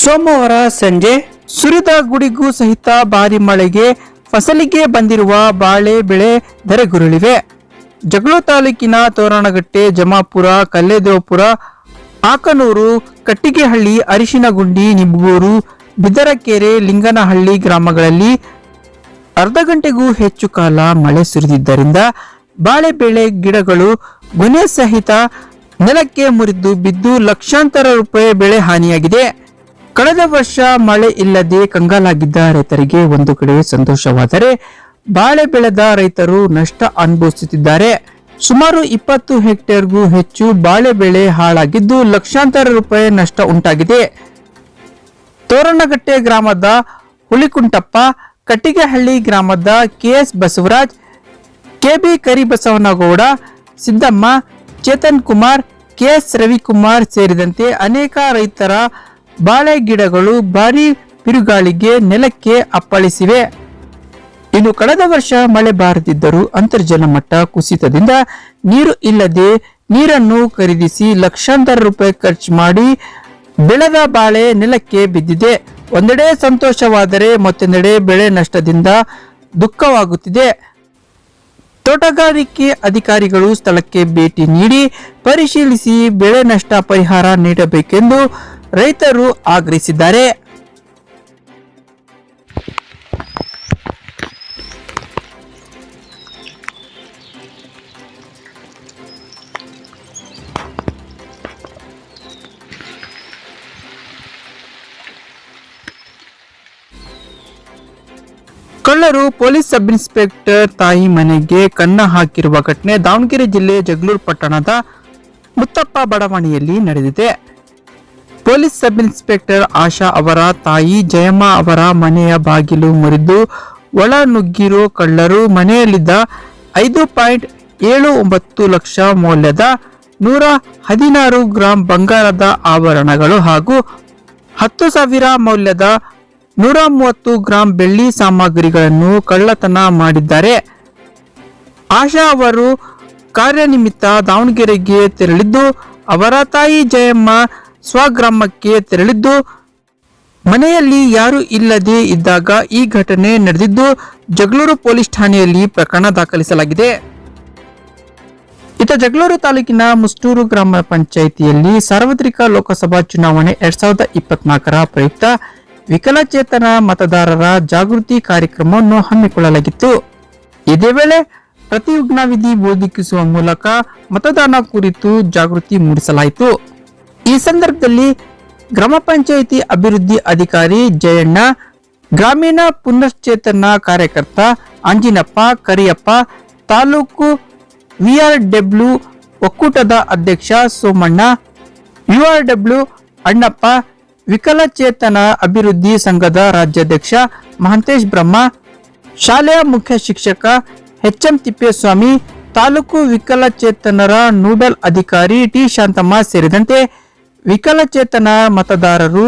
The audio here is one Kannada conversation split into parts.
ಸೋಮವಾರ ಸಂಜೆ ಸುರಿದ ಗುಡಿಗೂ ಸಹಿತ ಭಾರಿ ಮಳೆಗೆ ಫಸಲಿಗೆ ಬಂದಿರುವ ಬಾಳೆ ಬೆಳೆ ಧರೆಗುರುಳಿವೆ. ಜಗಳೂರು ತಾಲೂಕಿನ ತೋರಣಗಟ್ಟೆ, ಜಮಾಪುರ, ಕಲ್ಲೇದೇವಪುರ, ಆಕನೂರು, ಕಟ್ಟಿಗೆಹಳ್ಳಿ, ಅರಿಶಿನಗುಂಡಿ ನಿಂಬೂರು, ಬಿದರಕೆರೆ, ಲಿಂಗನಹಳ್ಳಿ ಗ್ರಾಮಗಳಲ್ಲಿ ಅರ್ಧ ಗಂಟೆಗೂ ಹೆಚ್ಚು ಕಾಲ ಮಳೆ ಸುರಿದಿದ್ದರಿಂದ ಬಾಳೆ ಬೆಳೆ ಗಿಡಗಳು ಗೊನೆ ಸಹಿತ ನೆಲಕ್ಕೆ ಮುರಿದು ಬಿದ್ದು ಲಕ್ಷಾಂತರ ರೂಪಾಯಿ ಬೆಳೆ ಹಾನಿಯಾಗಿದೆ. ಕಳೆದ ವರ್ಷ ಮಳೆ ಇಲ್ಲದೆ ಕಂಗಾಲಾಗಿದ್ದ ರೈತರಿಗೆ ಒಂದು ಕಡೆ ಸಂತೋಷವಾದರೆ ಬಾಳೆ ಬೆಳೆದ ರೈತರು ನಷ್ಟ ಅನುಭವಿಸುತ್ತಿದ್ದಾರೆ. ಸುಮಾರು ಇಪ್ಪತ್ತು ಹೆಕ್ಟೇರ್ಗೂ ಹೆಚ್ಚು ಬಾಳೆ ಬೆಳೆ ಹಾಳಾಗಿದ್ದು ಲಕ್ಷಾಂತರ ರೂಪಾಯಿ ನಷ್ಟ ಉಂಟಾಗಿದೆ. ತೋರಣಗಟ್ಟೆ ಗ್ರಾಮದ ಹುಲಿಕುಂಟಪ್ಪ, ಕಟ್ಟಿಗೆಹಳ್ಳಿ ಗ್ರಾಮದ KS Basavaraj, KB Karibasavanagouda, Siddamma, Chetan Kumar, KS Ravikumar ಸೇರಿದಂತೆ ಅನೇಕ ರೈತರ ಬಾಳೆ ಗಿಡಗಳು ಭಾರಿ ಬಿರುಗಾಳಿಗೆ ನೆಲಕ್ಕೆ ಅಪ್ಪಳಿಸಿವೆ. ಇನ್ನು ಕಳೆದ ವರ್ಷ ಮಳೆ ಬಾರದಿದ್ದರೂ ಅಂತರ್ಜಲ ಮಟ್ಟ ಕುಸಿತದಿಂದ ನೀರು ಇಲ್ಲದೆ ನೀರನ್ನು ಖರೀದಿಸಿ ಲಕ್ಷಾಂತರ ರೂಪಾಯಿ ಖರ್ಚು ಮಾಡಿ ಬೆಳೆದ ಬಾಳೆ ನೆಲಕ್ಕೆ ಬಿದ್ದಿದೆ. ಒಂದೆಡೆ ಸಂತೋಷವಾದರೆ ಮತ್ತೊಂದೆಡೆ ಬೆಳೆ ನಷ್ಟದಿಂದ ದುಃಖವಾಗುತ್ತಿದೆ. ತೋಟಗಾರಿಕೆ ಅಧಿಕಾರಿಗಳು ಸ್ಥಳಕ್ಕೆ ಭೇಟಿ ನೀಡಿ ಪರಿಶೀಲಿಸಿ ಬೆಳೆ ನಷ್ಟ ಪರಿಹಾರ ನೀಡಬೇಕೆಂದು ರೈತರು ಆಗ್ರಹಿಸಿದ್ದಾರೆ. ಕಳ್ಳರು ಪೊಲೀಸ್ ಸಬ್ ಇನ್ಸ್ಪೆಕ್ಟರ್ ತಾಯಿ ಮನೆಗೆ ಕನ್ನ ಹಾಕಿರುವ ಘಟನೆ ದಾವಣಗೆರೆ ಜಿಲ್ಲೆ ಜಗಳೂರು ಪಟ್ಟಣದ ಮುತ್ತಪ್ಪ ಬಡಾವಣೆಯಲ್ಲಿ ನಡೆದಿದೆ. ಪೊಲೀಸ್ ಸಬ್ ಇನ್ಸ್ಪೆಕ್ಟರ್ ಆಶಾ ಅವರ ತಾಯಿ ಜಯಮ್ಮ ಅವರ ಮನೆಯ ಬಾಗಿಲು ಮುರಿದು ಒಳ ನುಗ್ಗಿರೋ ಕಳ್ಳರು ಮನೆಯಲ್ಲಿದ್ದ ಐದು ಪಾಯಿಂಟ್ ಏಳು ಒಂಬತ್ತು ಲಕ್ಷ ಮೌಲ್ಯದ ನೂರ ಹದಿನಾರು ಗ್ರಾಂ ಬಂಗಾರದ ಆಭರಣಗಳು ಹಾಗೂ ಹತ್ತು ಸಾವಿರ ಮೌಲ್ಯದ ನೂರ ಮೂವತ್ತು ಗ್ರಾಂ ಬೆಳ್ಳಿ ಸಾಮಗ್ರಿಗಳನ್ನು ಕಳ್ಳತನ ಮಾಡಿದ್ದಾರೆ. ಆಶಾ ಅವರು ಕಾರ್ಯನಿಮಿತ್ತ ದಾವಣಗೆರೆಗೆ ತೆರಳಿದ್ದು ಅವರ ತಾಯಿ ಜಯಮ್ಮ ಸ್ವಗ್ರಾಮಕ್ಕೆ ತೆರಳಿದ್ದು, ಮನೆಯಲ್ಲಿ ಯಾರು ಇಲ್ಲದೆ ಇದ್ದಾಗ ಈ ಘಟನೆ ನಡೆದಿದ್ದು, ಜಗಳೂರು ಪೊಲೀಸ್ ಠಾಣೆಯಲ್ಲಿ ಪ್ರಕರಣ ದಾಖಲಿಸಲಾಗಿದೆ. ಇತ ಜಗಳೂರು ತಾಲೂಕಿನ ಮುಸ್ಟೂರು ಗ್ರಾಮ ಪಂಚಾಯಿತಿಯಲ್ಲಿ ಸಾರ್ವತ್ರಿಕ ಲೋಕಸಭಾ ಚುನಾವಣೆ ಎರಡ್ ಸಾವಿರದ ಇಪ್ಪತ್ನಾಲ್ಕರ ಪ್ರಯುಕ್ತ ವಿಕಲಚೇತನ ಮತದಾರರ ಜಾಗೃತಿ ಕಾರ್ಯಕ್ರಮವನ್ನು ಹಮ್ಮಿಕೊಳ್ಳಲಾಗಿತ್ತು. ಇದೇ ವೇಳೆ ಪ್ರತಿಯುಗ್ನ ವಿಧಿ ಬೋಧಿಸುವ ಮೂಲಕ ಮತದಾನ ಕುರಿತು ಜಾಗೃತಿ ಮೂಡಿಸಲಾಯಿತು. ಈ ಸಂದರ್ಭದಲ್ಲಿ ಗ್ರಾಮ ಪಂಚಾಯಿತಿ ಅಭಿವೃದ್ಧಿ ಅಧಿಕಾರಿ ಜಯಣ್ಣ, ಗ್ರಾಮೀಣ ಪುನಶ್ಚೇತನ ಕಾರ್ಯಕರ್ತ ಅಂಜಿನಪ್ಪ, ಕರಿಯಪ್ಪ, ತಾಲೂಕು ವಿಆರ್ ಡಬ್ಲ್ಯೂ ಒಕ್ಕೂಟದ ಅಧ್ಯಕ್ಷ ಸೋಮಣ್ಣ, ಯುಆರ್ಡಬ್ಲ್ಯೂ ಅಣ್ಣಪ್ಪ, ವಿಕಲಚೇತನ ಅಭಿವೃದ್ಧಿ ಸಂಘದ ರಾಜ್ಯಾಧ್ಯಕ್ಷ ಮಹಂತೇಶ್ ಬ್ರಹ್ಮ, ಶಾಲೆಯ ಮುಖ್ಯ ಶಿಕ್ಷಕ ಎಚ್ ಎಂ ತಿಪ್ಪೇಸ್ವಾಮಿ, ತಾಲೂಕು ವಿಕಲಚೇತನರ ನೂಡಲ್ ಅಧಿಕಾರಿ ಟಿ ಶಾಂತಮ್ಮ ಸೇರಿದಂತೆ ವಿಕಲಚೇತನ ಮತದಾರರು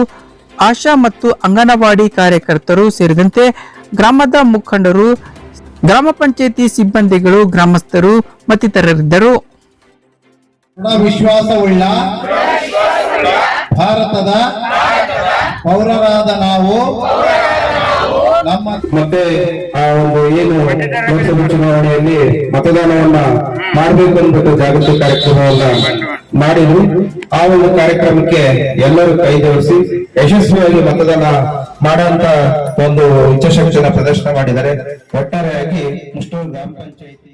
ಆಶಾ ಮತ್ತು ಅಂಗನವಾಡಿ ಕಾರ್ಯಕರ್ತರು ಸೇರಿದಂತೆ ಗ್ರಾಮದ ಮುಖಂಡರು ಗ್ರಾಮ ಪಂಚಾಯಿತಿ ಸಿಬ್ಬಂದಿಗಳು ಗ್ರಾಮಸ್ಥರು ಮತ್ತಿತರರಿದ್ದರು. ವಿಶ್ವಾಸವುಳ್ಳ ಭಾರತದ ಪೌರರಾದ ನಾವು ನಮ್ಮ ಮತ್ತೆ ಆ ಒಂದು ಏನು ಲೋಕಸಭಾ ಚುನಾವಣೆಯಲ್ಲಿ ಮತದಾನವನ್ನ ಮಾಡಬೇಕು ಅಂದ್ಬಿಟ್ಟು ಜಾಗೃತಿ ಕಾರ್ಯಕ್ರಮವನ್ನ ಮಾಡಿದ್ರು. ಆ ಒಂದು ಕಾರ್ಯಕ್ರಮಕ್ಕೆ ಎಲ್ಲರೂ ಕೈ ಜೋಡಿಸಿ ಯಶಸ್ವಿಯಾಗಿ ಮತದಾನ ಮಾಡುವಂತ ಒಂದು ಇಚ್ಛಾಶಕ್ತಿಯನ್ನ ಪ್ರದರ್ಶನ ಮಾಡಿದ್ದಾರೆ. ಒಟ್ಟಾರೆಯಾಗಿ ಇಷ್ಟೊಂದು ಗ್ರಾಮ ಪಂಚಾಯಿತಿ